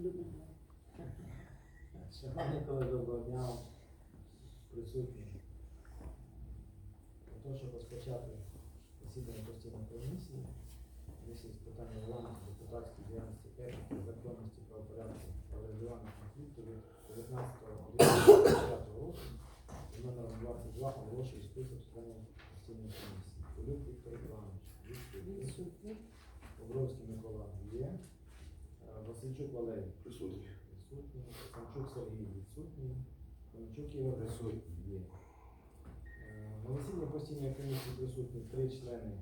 Людмила. Шановні колеги, доброго дня присутні. Для того, щоб розпочати засідання постійної комісії, комісії з питань регламенту, депутатської діяльності, етики, законності, правопорядку та врегулювання конфлікту від 19.09.2025 року з номером 22 оголошую список членів постійної комісії. Полюк Віктор Іванович. Бобровський Микола є. Е, Васильчук Валерій. Присутній. Відсутній. Самчук Сергій відсутній. Кончук Ігор Присутній. є. Е, На засіданні постійної комісії присутні три члени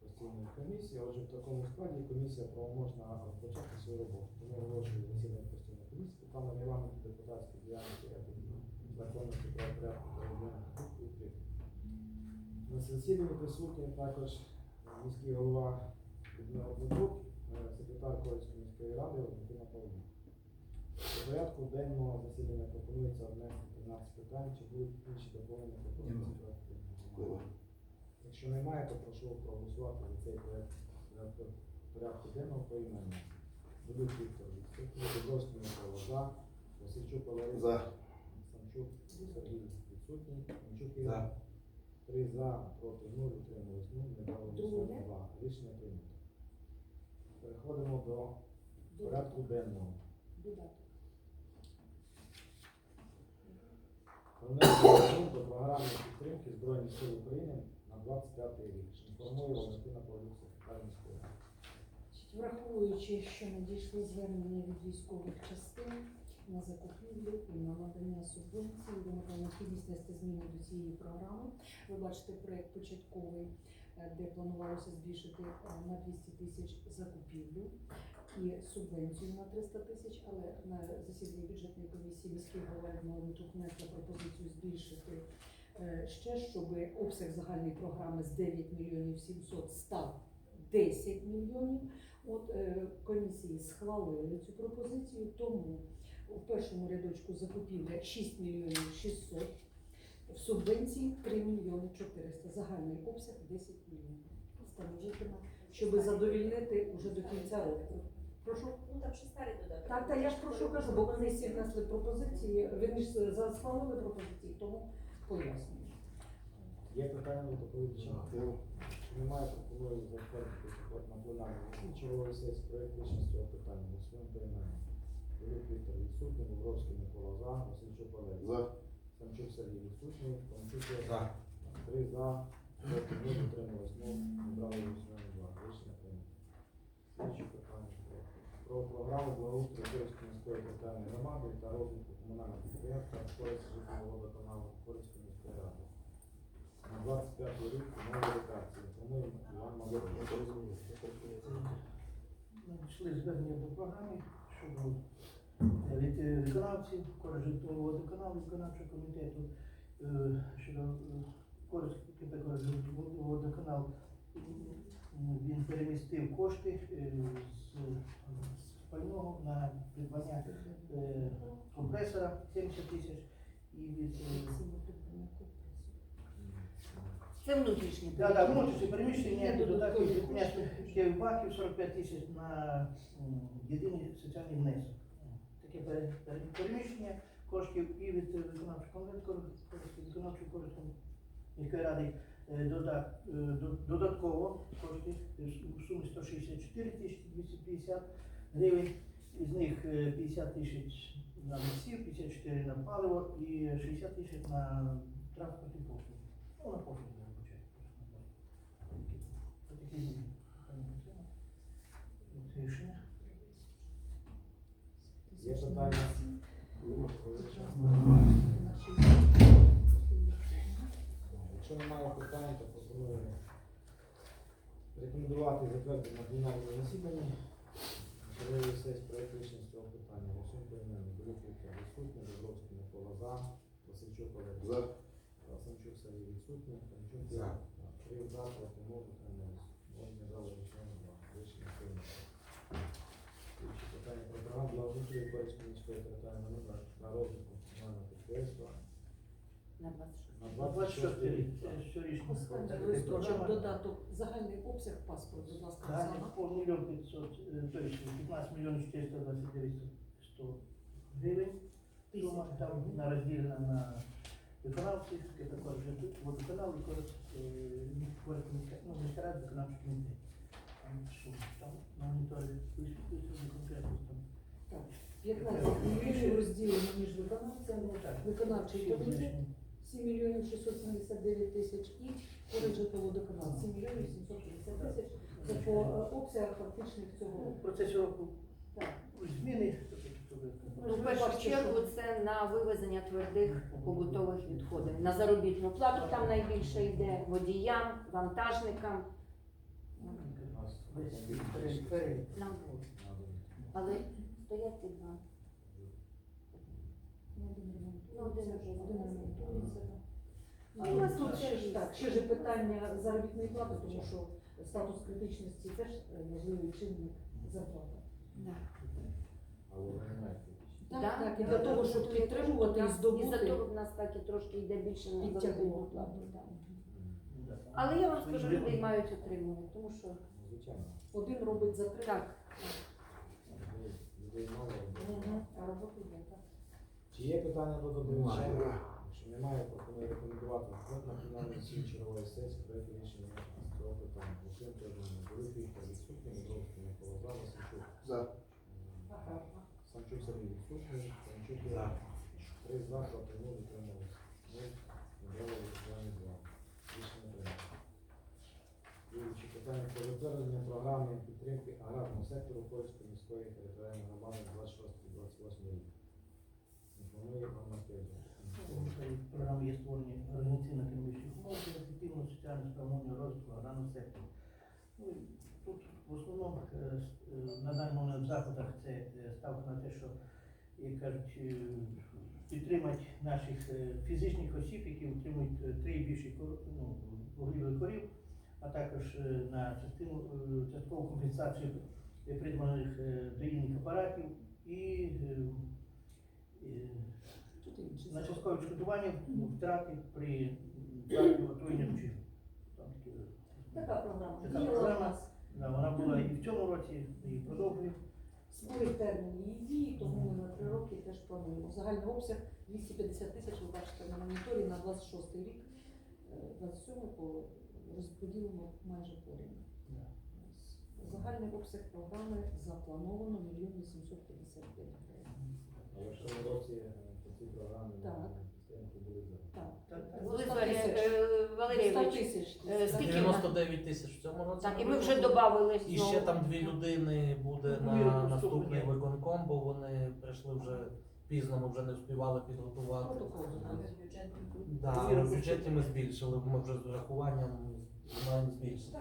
постійної комісії. Отже, в такому складі комісія правоможна розпочати свою роботу. Тому оголошую засідання постійної комісії. Питання регламенту депутатської діяльності законності правопорядку та конфлікту. На засіданні присутні також е, міський голова Людмила Дмитрук, е, секретар Корицької міської ради Валентина Павлівна. До порядку денного засідання пропонується внести 13 питань, чи будуть інші доповнення пропозиції проекту? Якщо немає, то прошу проголосувати за цей проект порядку, порядку денного поіменно. Будуть Віктор, відсутній, Дубровський Микола, за, Васильчук Валерій, За. Самчук Сергій, відсутній, Кончук Ігор, три за, проти нуль, утримались нуль, не дали два. Рішення прийнято. Переходимо до порядку денного. Додаток. До програми підтримки Збройних сил України на 25 рік. Інформує Валентина Павлюк, секретар міської. Враховуючи, що надійшли звернення від військових частин на закупівлю і на надання субвенцій, виникла необхідність внести зміни до цієї програми. Ви бачите проект початковий, де планувалося збільшити е, на 200 тисяч закупівлю і субвенцію на 300 тисяч, але на засіданні бюджетної комісії міський голова Дмитрук внесла пропозицію збільшити е, ще, щоб обсяг загальної програми з 9 мільйонів 700 став 10 мільйонів. От е, комісії схвалили цю пропозицію, тому в першому рядочку закупівля 6 мільйонів 600, в субвенції 3 мільйони 400, загальний обсяг 10 мільйонів. Становитиме, щоб задовільнити уже до кінця року. Прошу. Ну там ще старий додаток. Так, та я ж прошу кажу, бо комісії внесли пропозиції, верніше за- схвалили пропозиції, тому пояснюю. Є питання до доповідача? Немає, пропоную затвердити на пленарному чергової сесії проект рішення з цього питання. Голосуємо. Полюк Віктор відсутній, Бобровський Микола за, Васильчук Валерій. За. Самчук Сергій відсутній, Ігор. За. Три за, проти утрималось нуль, обрали голосування два. Рішення прийнято. Слідче питання. Про програму благоустрою Київської міської територіальної громади та розвитку комунального підприємства Користь житлового водоканалу Корицької міської ради. На 25 рік нової редакції. Пропонує Іван Малович. Надійшли звернення до програми щодо від е, виконавців Корожитового водоканалу, виконавчого комітету е, щодо водоканал. Він перемістив кошти е, з пального на придбання е, компресора 70 тисяч і від е, Це внутрішні. Да, да, внутрішнє переміщення, додаткові додаткові баків 45 тисяч на єдиний соціальний внесок. Пере- переміщення коштів і від е, виконавчого користу міської ради е, дода- е, до- додатково кошти у сумі 164 тисячі 250 гривень. Із них е, 50 тисяч на місців, 54 на паливо і 60 тисяч на транспортні послуги. Ну, на послуги вибачаю. Рішення. Є питання? Якщо немає питань, то пропоную рекомендувати затвердити на пленарному засіданні чергової сесії проект рішення з цього питання. Голосуємо поіменно. Білюк Віктор відсутній, Микола за, Васильчук Олег. За. Самчук Сергій. Відсутній, Панчук За. Три за, проти нуль, Валентинки Поліської міської територіальної громади на розвитку комунального підприємства На 26. на 26 рік. Це щорічно. Останній листочок, додаток, загальний обсяг паспорт, будь ласка, Далі Оксана. по мільйон 500, е, то есть 15 мільйонів 429 100 гривень. Сума там вона розділена на виконавців, я також вже тут, водоканал і корот, е, квартміська- ну, міськрад, виконавчий комітет. Там сума, там монітори висвітлюються за конкретну 15 мільйонів розділено між виконавцями, Ну, так. виконавчий комітет 7 мільйонів 679 тисяч і коледж житловодоканал 7 мільйонів 750 тисяч. Це по е, обсягах фактичних цього Ну, року. В процесі року Так. зміни. тобто, тобто, Ну, У першу чергу це на вивезення твердих побутових відходів. На заробітну плату там найбільше йде водіям, вантажникам. Але стоять ці два. Ну, один Ну, вже ремонтується. так. У нас тут ще ж так, ще ж питання заробітної плати, тому що статус критичності теж е, можливий чинник зарплата. Да. Але ви. Так, так, і да, для того, щоб підтримувати і. І за здобути того в нас так і трошки йде більше на заробітну плату. да. Але я вам скажу, людей мають отримувати, тому що Ну, Звичайно. Один робить за три. так. А роботи є, так. Чи є питання до доповідача? Якщо немає, пропоную рекомендувати на фінальну сім чергової сесії проєкту рішення з цього питання. Голосуємо теж Великий та відсутній, Мідровський Микола За, Васильчук. За. Самчук Сергій відсутній, Самчук За. Три за, нуль, утримались. Нуль, Мідрово Вітчизняний за. Рішення прийнято. Слідуюче питання про затвердження програми підтримки аграрного сектору Польської міської територіальної громади 26-28 рік. Інформує пан Маркевич. Програми є створені організаційно-економічних умов для ефективного соціально спроможного розвитку аграрного сектору. Ну, тут в основному е, е, на даний момент в заходах це е, ставка на те, що, як кажуть, підтримати наших фізичних осіб, які утримують три і більше ну, вуглівих корів, а також на частину часткову компенсацію придбаних е, апаратів і е, е, на часткове відшкодування втрати при. Там такі, Така програма. Така програма. да, вона була і в цьому році, і продовжує. Сплив термін її дії, тому ми на три роки теж плануємо. Загальний обсяг 250 тисяч, ви бачите на моніторі на 26 рік, е, 27 по розподілимо майже порівну. Загальний обсяг програми заплановано 1 855 гривень. Але в цьому році е, по цій програмі Так. були. Так. Так, так. До Були 100 Валерій тисяч. е, 100 Валерійович. тисяч. е, 99 тисяч в цьому році. Так, і ми вже додали І ще там дві людини буде Ну, на наступний наступний. виконком, бо вони прийшли вже пізно, ми вже не встигали підготувати. Протокол. Да, в бюджеті ми збільшили, ми вже з врахуванням маємо збільшити.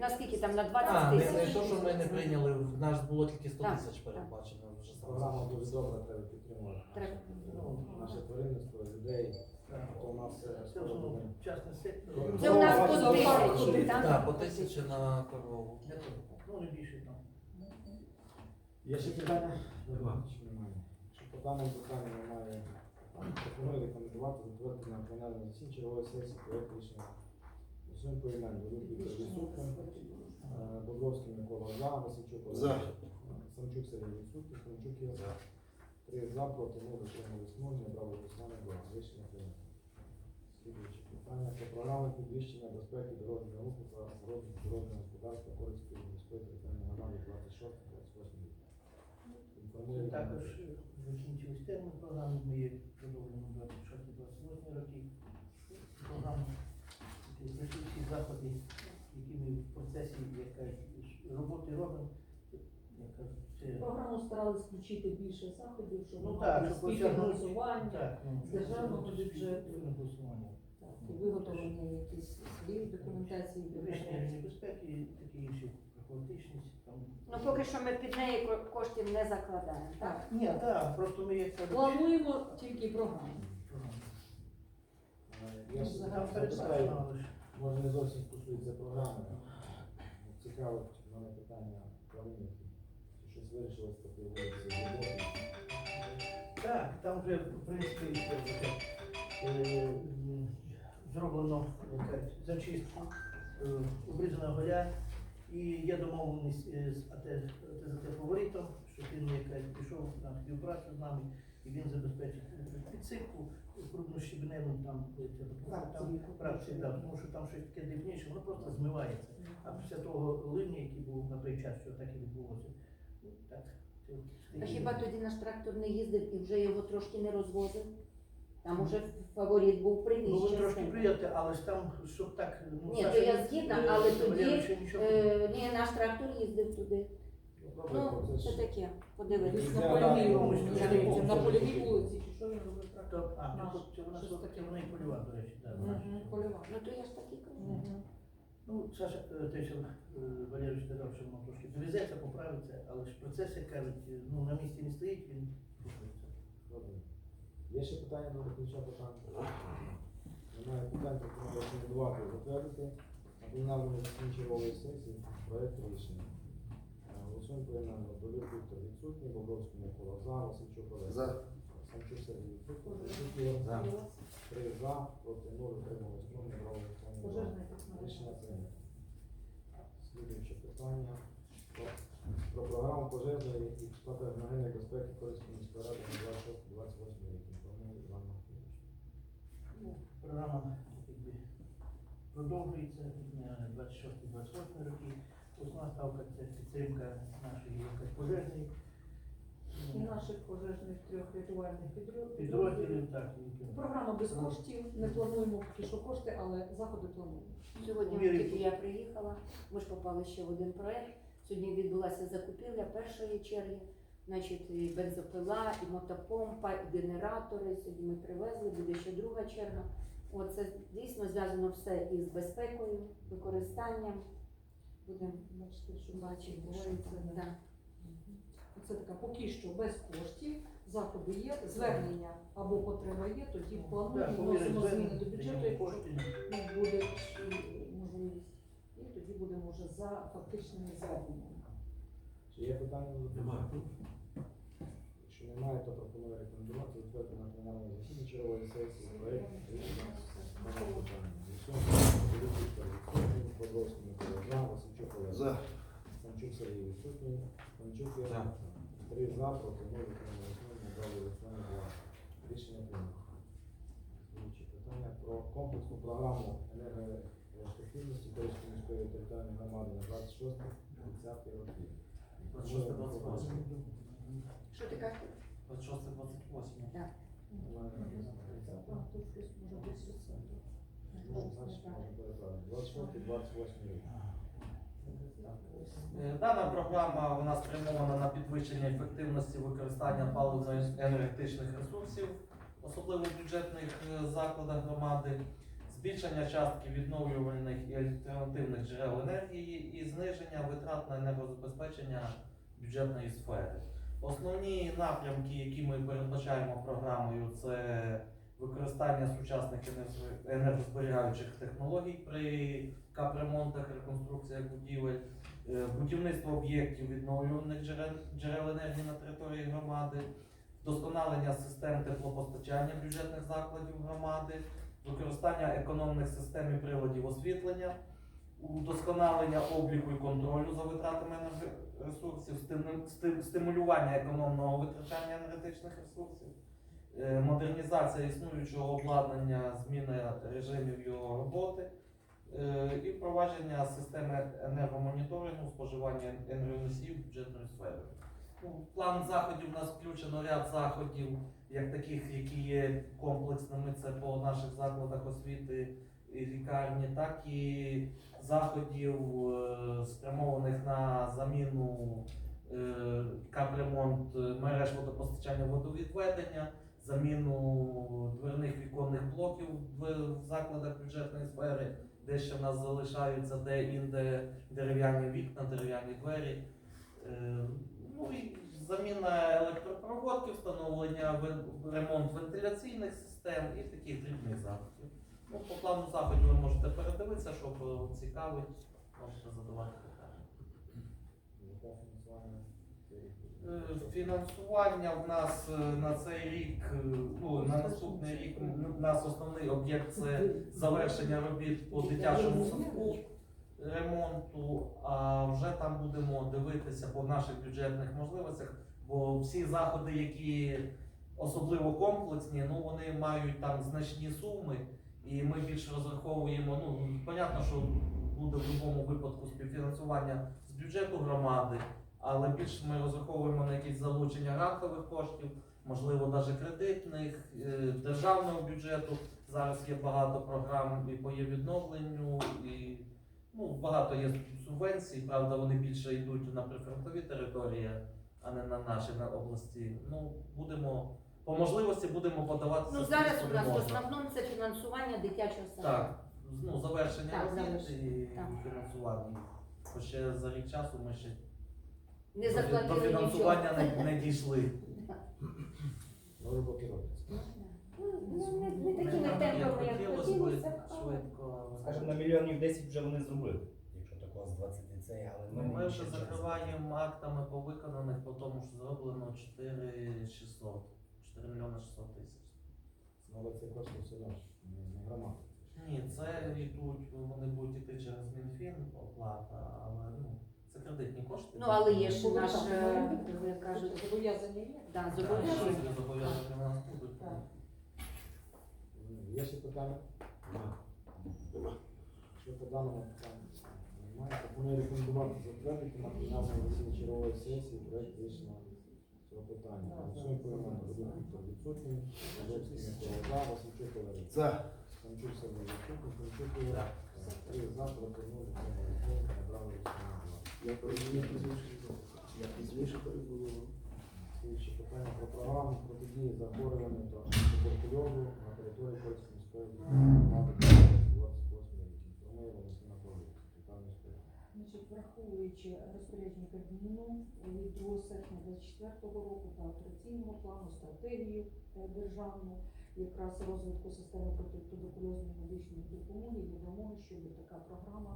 Наскільки там на А, 20 не, не тисяч? то, що ми не прийняли, в нас було тільки 100 Так, тисяч передбачено вже дуже добра, треба підтримувати. Треба. Ну, Наше тваринництво, людей, то у нас е, частний сектор. Це у нас по тисячі, так? Так, по тисячі на корову. Ну, не більше там. Є ще питання? Чи немає? Якщо по даному питанню немає, пропоную рекомендувати затвердити на пленарній засіданні чергової сесії проєкт рішення. По імену Великий Відсутка, Бобровський Микола За, Васильчук Олег. За. Самчук Сергій Відсутки, Самчук Ігор. За. Три за, проти нуль, утримались нуль, не брали голосування, два. Рішення прийнято. Слідуюче питання про програму підвищення безпеки дорожнього руху та розвитку дорожнього господарства Корицької міської територіальної громади 26-28 рік. Інформує Це також закінчились термін програми, ми її продовжуємо 26-28 роки. Програму знайшли всі заходи, які ми в процесі роботи робимо. Як кажуть, це Програму старались включити більше заходів, щоб Ну мати так, співфінансування, так, ну, з державного бюджету. спільне голосування. так, і виготовлення якісь своєї документації. Підвищення рівня безпеки, такі інші хаотичність. Там. Ну поки що ми під неї ко- коштів не закладаємо. Так? Так, Ні, так, просто ми як кажуть, плануємо тільки програму. Програму. Я ж запитаю, може не зовсім стосується програми. Цікаво, в мене питання. Чи щось вирішилось по тій вулиці Глибокій? Так, там вже, в принципі, е, зроблено зачистку, е, обрізана голя, і є домовленість з АТ АТЗТ фаворитом, що він якась пішов на співпрацю з нами, і він забезпечить підсипку крупнощебневим там, е, тому що там Правці, тому що там щось таке дрібніше, воно просто змивається. А після того ливня, який був на той час, що так і відбулося, ну, так. А хіба тоді наш трактор не їздив і вже його трошки не розвозив? Там уже фаворит був Ну, ви трошки приїдете, але ж там, щоб так... Ну, Ні, то я згідна, але тоді, Е, ні, наш трактор їздив туди. Ну, це таке, подивитися. На Я польовій вулиці, ну, на польовій вулиці, чи що він робив трактор? То- А, Наш. це вона Щось таке. вона і польова, до речі, наша. Польова. Ну то я ж так і кажу. Ну, Саша, е, те, що е, Валерійович сказав, що воно трошки довезеться, поправиться, але ж процес, як кажуть, е, ну, на місці не стоїть, він рухається. Є ще питання до доповідача питання? Немає питань, пропоную рекомендувати затвердити на пленарному засіданні сесії проект рішення. Е, Голосуємо поіменно. Віктор відсутній, Бобровський Микола за, Васильчук Олег. За. Самчук Сергій відсутній, За. Три за, проти нуль, утрималось нуль, не. Пожежна технологія. Рішення прийнято. Слідуюче питання про, про програму пожежної і експлуатогенної безпеки Корейської міської ради на 26-28 рік. Інформує Іван Матвійович. Ну, Програма якби, продовжується 26-28 роки. Основна ставка це підтримка нашої пожежної І наших пожежних трьох рятувальних підрозділів. підрозділів. Так, які- Програма без коштів, не плануємо поки що кошти, але заходи плануємо. Сьогодні, Вірю. тільки я приїхала, ми ж попали ще в один проект. Сьогодні відбулася закупівля першої черги. Значить, і бензопила, і мотопомпа, і генератори. Сьогодні ми привезли, буде ще друга черга. Оце дійсно зв'язано все із безпекою, використанням. Будемо що бачити, що це. це. Да. Це така поки що без коштів, заходи є, звернення або потреба є, тоді плануємо, вносимо зміни до бюджету, якщо ну, буде можливість. І тоді будемо вже за фактичними зверненнями. Чи є питання до Немає. Якщо немає, то пропоную рекомендувати затвердити на пленарному засіданні чергової сесії проект рішення. Голосуємо. Довір Віктор відсутній, Бобровський Микола за, Васильчук Олег. За. Самчук Сергій відсутній, Панчук Ігор. Три за, проти нуль, нуль, не брали голосування. Рішення прийнято. Питання про комплексну програму енергоефективності Київської міської територіальної громади на 26-30 роки. 26-28. Що ти кажеш? 26-28. Так. Немає написано 30. Там Дана програма вона спрямована на підвищення ефективності використання паливно-енергетичних ресурсів, особливо в бюджетних е, закладах громади, збільшення частки відновлювальних і альтернативних джерел енергії і зниження витрат на енергозабезпечення бюджетної сфери. Основні напрямки, які ми передбачаємо програмою, це використання сучасних енергозберігаючих технологій при капремонтах, реконструкціях будівель, е, будівництво об'єктів відновлюваних джерел, джерел енергії на території громади, вдосконалення систем теплопостачання бюджетних закладів громади, використання економних систем і приладів освітлення, удосконалення обліку і контролю за витратами енергоресурсів, стимулювання економного витрачання енергетичних ресурсів, модернізація існуючого обладнання, зміна режимів його роботи. Е, і впровадження системи енергомоніторингу споживання енергоносіїв бюджетної сфери. Ну, план заходів у нас включено ряд заходів, як таких, які є комплексними, це по наших закладах освіти і лікарні, так і заходів, е, спрямованих на заміну е, капремонт е, мереж водопостачання водовідведення, заміну дверних віконних блоків в закладах бюджетної сфери де ще в нас залишаються де-інде дерев'яні вікна, дерев'яні двері. Е, Ну і заміна електропроводки, встановлення ремонт вентиляційних систем і таких дрібних заходів. Ну, по плану заходів ви можете передивитися, що цікавить, можете задавати питання. Яке фінансування? Е, Фінансування в нас е, на цей рік, е, ну на наступний рік у нас основний об'єкт це завершення робіт по дитячому садку. ремонту, а вже там будемо дивитися по наших бюджетних можливостях, бо всі заходи, які особливо комплексні, ну вони мають там значні суми, і ми більше розраховуємо. Ну понятно, що буде в будь-якому випадку співфінансування з бюджету громади, але більше ми розраховуємо на якісь залучення грантових коштів, можливо, навіть кредитних, е, державного бюджету. Зараз є багато програм і по відновленню, і ну, багато є субвенцій, правда, вони більше йдуть на прифронтові території, а не на наші на області. Ну, будемо по можливості будемо подаватися. Ну зараз у нас в основному це фінансування дитячого садку. Так, ну, завершення Так, робіт завершення, і так. фінансування. Бо ще за рік часу ми ще Не до, заплатили до нічого. фінансування не, не дійшли. Ну, роботи робляться. Ну, не, не такими темпами, як хотілося б але- швидко. Скажімо, на мільйонів 10 вже вони зробили, якщо так клас 20 ліцей, але Ну, ми, ще вже час. закриваємо актами по виконаних, по тому що зроблено 4 600, 4 мільйони 600 тисяч. Ну, Але це кошти все ж не, не громада. Ні, це йдуть, вони будуть йти через Мінфін оплата, але ну, кредитні кошти. Ну, але є ж Коли наш, е, ну, як кажуть, зобов'язання є. да, зобов'язання. зобов'язання в нас будуть. Так. Є ще питання? Що по даному питанню немає. Пропоную рекомендувати затвердити на пленарному засіданні чергової сесії проект рішення цього питання. Голосуємо поіменно. Віктор відсутній, Левський Микола за, Васильчук Валерій. За. Станчук Сергій відсутній, Станчук Ігор. Три за, цьому закону, набрали голосування. Я пізніше, я пізніше перебудував. Слідче питання про програму протидії захворювання та туберкульозу на території Польської міської громади 28 рік. Інформує Валентина Павлівна. Значить, враховуючи розпорядження Кабміну від 2 серпня 2024 року та операційного плану, стратегію е, державну, якраз розвитку системи протитуберкульозної медичної допомоги, є вимоги, щоб така програма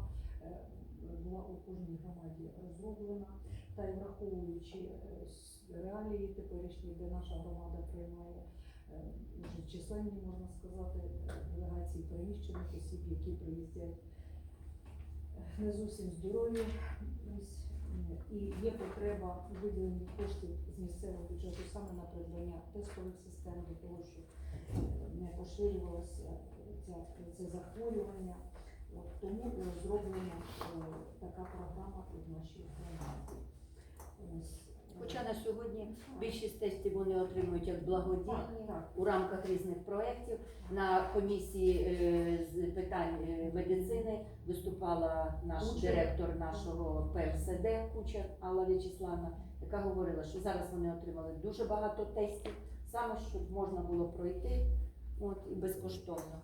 була у кожній громаді розроблена. Та й враховуючи е, реалії теперішні, де наша громада приймає е, вже численні, можна сказати, е, делегації переміщених осіб, які приїздять не зовсім здорові. І є потреба у виділенні коштів з місцевого бюджету саме на придбання тестових систем для того, щоб е, не поширювалося це захворювання. От, тому і розроблена е, така програма у нашій. Ось, е, Хоча на сьогодні більшість тестів вони отримують як благодійні у рамках різних проєктів. На комісії е, з питань медицини виступала наш директор нашого ПМСД Кучер Алла В'ячеславна, яка говорила, що зараз вони отримали дуже багато тестів, саме щоб можна було пройти от, і безкоштовно.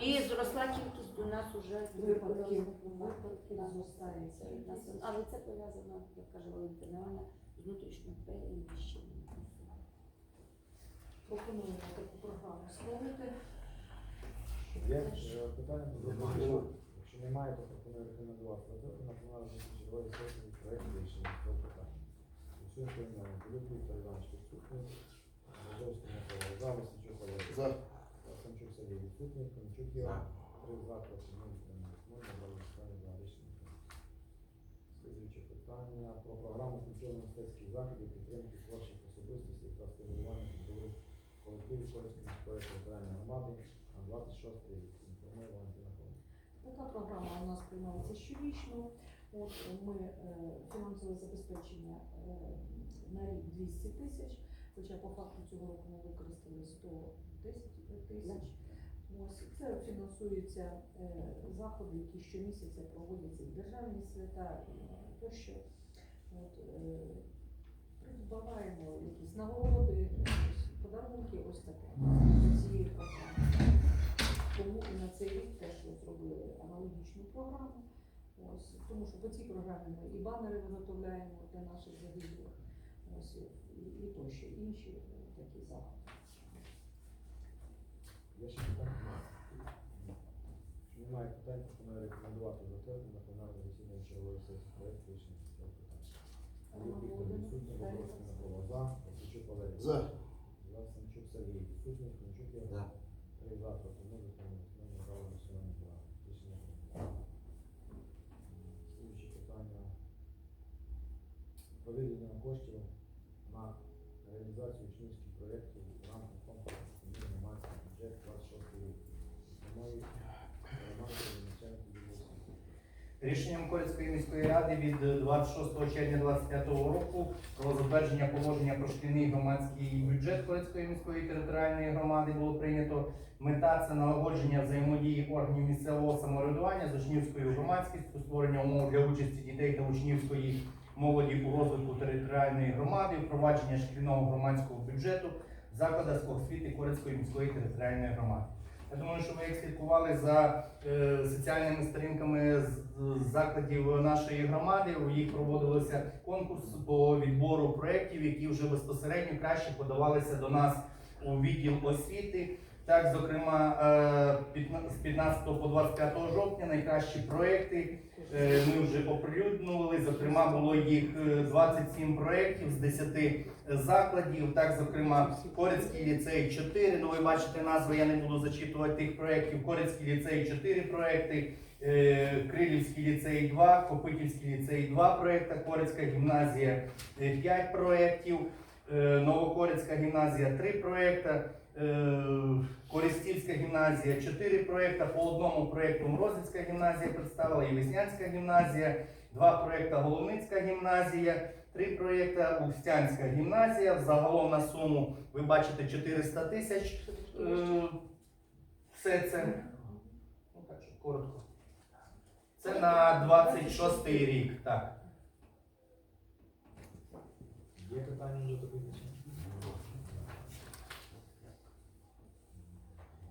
І зросла кількість у нас уже Випадків. зростається. Але це пов'язано, як каже Валентина з внутрішнім переміщенням. Пропонуємо таку програму створити. Є е, питання по Немає. Якщо немає, то пропоную рекомендувати затвердити на пленарному черговій сесії проект рішення цього питання. Голосуємо поіменно. Рудик Віктор Іванович відсутній, Бажовський Микола за, Васильчук Валерій. За. Станчук Сергій відсутній, Кончук Ігор. Три за, пропоную підтримати. Можна голосувати за рішення. Слідуюче питання про програму культурно-мистецьких заходів підтримки творчих особистостей та стимулювання культури колективів Корейської міської територіальної громади на 26 рік. Інформує Валентина Павлівна. Така програма у нас приймається щорічно. От ми е, фінансове забезпечення е, на рік 200 тисяч, хоча по факту цього року ми використали 110 тисяч. Ось це фінансуються е, заходи, які щомісяця проводяться і державні свята і тощо. От, е, придбаваємо якісь нагороди, подарунки, ось таке цієї програми. Тому і на цей рік теж зробили аналогічну програму. Ось, тому що по цій програмі ми і банери виготовляємо для наших загиблих, ось, і, і тощо інші е, такі заходи. Є ще питання? Немає питань, пропоную рекомендувати затвердити на пленарне засідання чергової сесії проект рішення з цього питання. Олег Віктор відсутній, Володимир Микола за, Осичук Валерій. За. Власенчук Сергій відсутній, Кончук Ігор. За. Три за, пропоную виконувати. Ми набрали голосування за рішення. прийнято. реалізацію учнівських проєктів в рамках конкурсу «Комунальний громадський бюджет 26 рік. Пропоную громадський начальник відділу освіти. Рішенням Корецької міської ради від 26 червня 2025 року про затвердження положення про шкільний громадський бюджет Корецької міської територіальної громади було прийнято. Мета це налагодження взаємодії органів місцевого самоврядування з учнівською громадськістю, створення умов для участі дітей та учнівської молоді у розвитку територіальної громади, впровадження шкільного громадського бюджету в закладах освіти Корецької міської територіальної громади. Я думаю, що ви їх слідкували за е, соціальними сторінками з, з закладів нашої громади. У їх проводився конкурс по відбору проєктів, які вже безпосередньо краще подавалися до нас у відділ освіти. Так, зокрема, е, з 15 по 25 жовтня найкращі проєкти е, ми вже оприлюднювали. Зокрема, було їх е, 27 проєктів з 10 закладів. Так, зокрема, Корецький ліцей 4. Ну, ви бачите назви, я не буду зачитувати тих проєктів. Корецький ліцей 4 проєкти, е, Крилівський ліцей 2, Копитівський ліцей 2 проєкта, Корецька гімназія 5 проєктів, е, Новокорецька гімназія 3 проєкта. Е, Користівська гімназія 4 проєкта, по одному проєкту Морозівська гімназія представила і Веснянська гімназія, два проєкта Головницька гімназія, три проєкта Устянська гімназія. Загалом на суму ви бачите 400 тисяч. Е, Все це ну, коротко. Це на 26 рік. Так. Є питання до доповідача?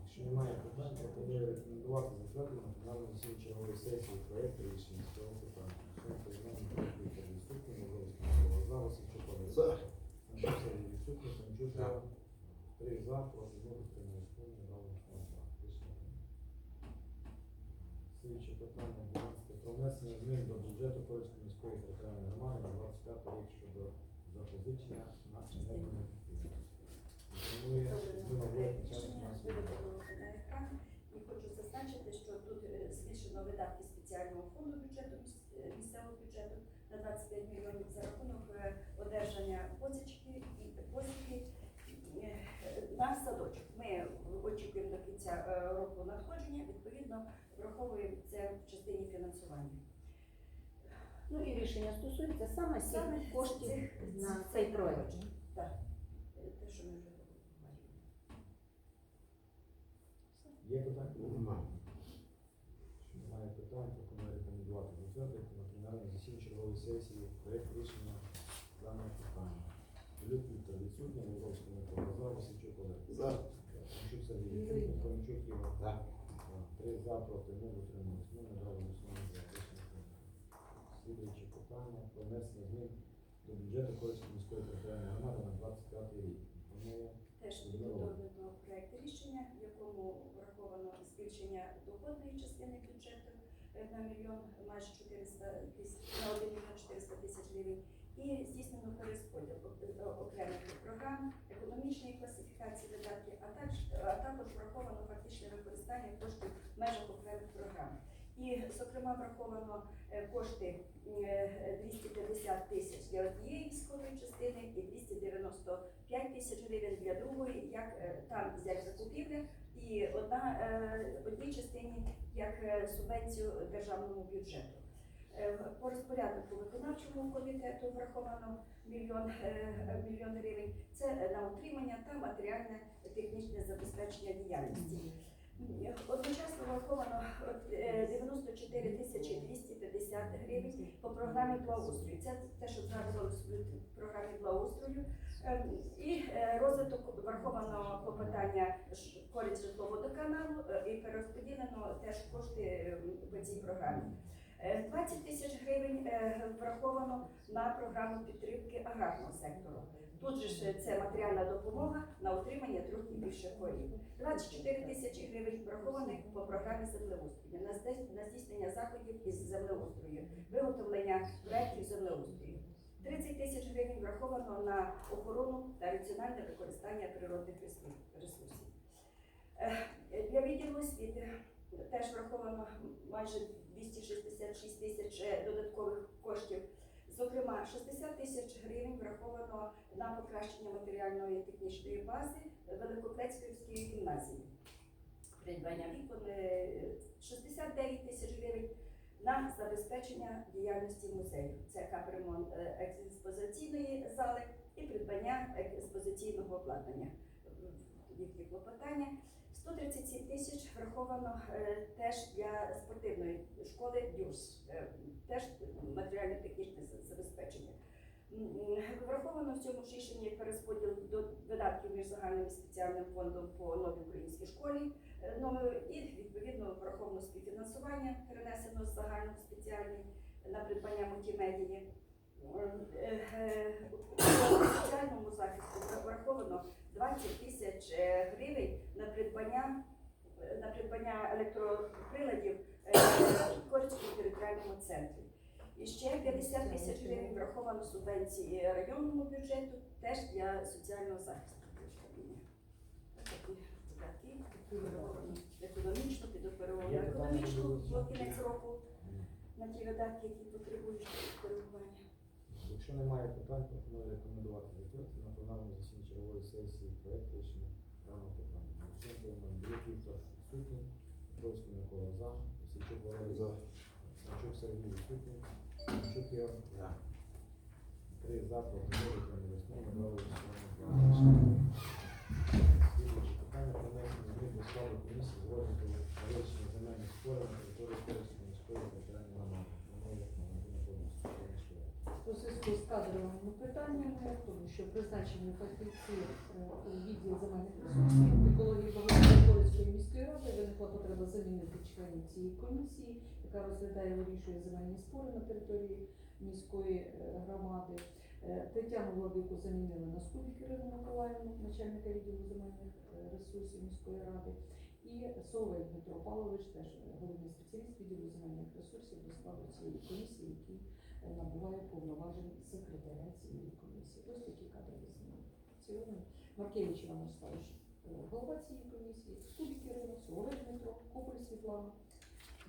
Якщо немає питань, пропоную рекомендувати затвердити на засіданні чергової сесії проєкту рішення з цього питання. Все поєднання проєкту відсутні, Мозовський голова за, Васильчук Олег. За. Антонов відсутні, Санчук За. за. Три за, проти знову тримає сповнення, равно за. Слідче питання 12. Про внесення змін до бюджету Польської міської територіальної громади на 25 рік щодо запозичення на енергонефективність. Людмила Воєнко, начальник фінансового. І хочу зазначити, що тут збільшено видатки спеціального фонду бюджету місцевого бюджету на 25 мільйонів за рахунок одержання позички і позики на садочок. Ми очікуємо до кінця року надходження, відповідно враховуємо це в частині фінансування. Ну і рішення стосується саме Саме коштів на цей проект. Так, Е, те, що ми вже говорили. Є питання? Нема. Якщо немає питань, пропоную рекомендувати затвердити на пленарному засіданні чергової сесії проєкт рішення даного питання. Люк Віктор відсутній, Мозовський Микола за, Васильчук Олег. За. Панчук Сергій відсутній, Кончук Ігор. За. Три за, проти, не утримались. Ну, не брали голосування за рішення. Слідуюче питання про внесення змін до бюджету Корейської міської територіальної громади на 25 рік. Теж підготовлено проект рішення, в якому враховано збільшення доходної частини бюджету е, на мільйон майже 400 тисяч на 1 мільйон 400 тисяч гривень і здійснено перерозподіл е, окремих програм, економічної класифікації видатків, а також а також враховано фактичне використання коштів в межах окремих програм. І, зокрема, враховано е, кошти е, 250 тисяч для однієї військової частини і 290 5 тисяч гривень для другої, як е, там як закупівля, і одна е, одній частині як е, субвенцію державному бюджету. Е, По розпорядку виконавчому комітету враховано мільйон, е, мільйон гривень. Це е, на утримання та матеріальне технічне забезпечення діяльності. Одночасно враховано е, 94 тисячі 250 гривень по програмі благоустрою. Це те, що згадувалося в програмі благоустрою. Ем, І е, розвиток враховано попитання користь житловодоканалу е, і перерозподілено теж кошти е, по цій програмі. Е, 20 тисяч гривень е, враховано на програму підтримки аграрного сектору. Тут же це матеріальна допомога на утримання трьох і більше корів. 24 тисячі гривень врахованих по програмі землеустрою на здійснення заходів із землеустрою, виготовлення проєктів землеустрою. 30 тисяч гривень враховано на охорону та раціональне використання природних ресурсів. Е, Для відділу освіти теж враховано майже 266 тисяч е, додаткових коштів Зокрема, 60 тисяч гривень враховано на покращення матеріальної технічної бази Великоклецької гімназії. Придбання вікон е, 69 тисяч гривень на забезпечення діяльності музею. Це капремонт е, експозиційної зали і придбання експозиційного обладнання. Їхні клопотання. 137 тисяч враховано е, теж для спортивної школи ДЮРС, е, теж матеріально-технічне забезпечення. Враховано в цьому рішенні перерозподіл до видатків між загальним і спеціальним фондом по новій українській школі. Е, Ну і відповідно враховано співфінансування перенесено з загального в спеціальний на придбання мультимедії. У соціальному захисту враховано 20 тисяч е, гривень на придбання е, на придбання електроприладів е, в Корському територіальному центрі. І ще 50 тисяч гривень враховано субвенції районному бюджету теж для соціального захисту. Економічно, питання економічно до кінець року на ті видатки, які потребують коригування. Якщо немає питань, пропоную рекомендувати відкрити, на пленарному засіданні чергової сесії проєкт рішення даного питання. Олександр Андрій Віктор відсутній, Петровський Микола за, Васильчук Валерій за, Санчук Сергій відсутній, Санчук Ігор за. Три за, проти нуль, утримались нуль, два голосування. Слідуюче питання про внесення змін до складу комісії з розвитку та вирішення земельних спорів на території Корейської міської територіальної громади. Воно Валентина Павлівська, Чернігівська. У зв'язку з кадровими тому що призначені фахівці е, у відділ земельних ресурсів, екології Богословської міської ради виникла потреба замінити членів цієї комісії, яка розглядає вирішує земельні спори на території міської е, громади. Е, Тетяну Владику замінили на Скубік Ірину Миколаївну, начальника відділу земельних ресурсів міської ради. І Соловей Дмитро Павлович, теж головний спеціаліст відділу земельних ресурсів до складу цієї комісії, який набуває повноважень секретаря цієї комісії. Ось такі кадрові зміни. В Маркевич Іван Остарович, е, голова цієї комісії, Скубік Ірина, Соловей Дмитро, Кополь Світлана,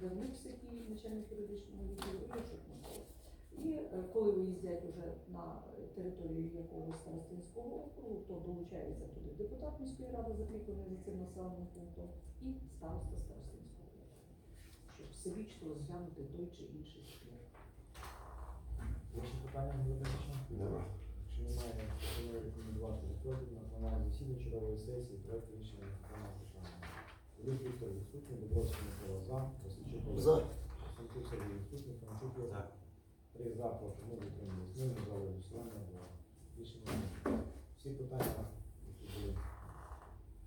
Давник Сергій, начальник юридичного відділу, і Микола. І е, коли виїздять вже на територію якогось старостинського округу, то долучається туди депутат міської ради, закріплений за цим населеним пунктом, і староста старостинського округу, щоб всебічно розглянути той чи інший. Інші питання не визначено? Нема. Якщо немає, пропоную рекомендувати затвердити на пленарному засіданні чергової сесії проект рішення даного питання. Білик Віктор відсутній, Дубровський Микола за, Васильчук Олег. За. Санчук Сергій відсутній, Франчук Ігор. Три за, проти утримались нуль, не дали голосування, два. Рішення. Всі питання, які були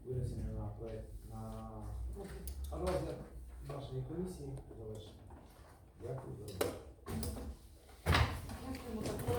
винесені на проект, на розгляд нашої комісії, завершені. Дякую за роботу. Дякуємо. Так,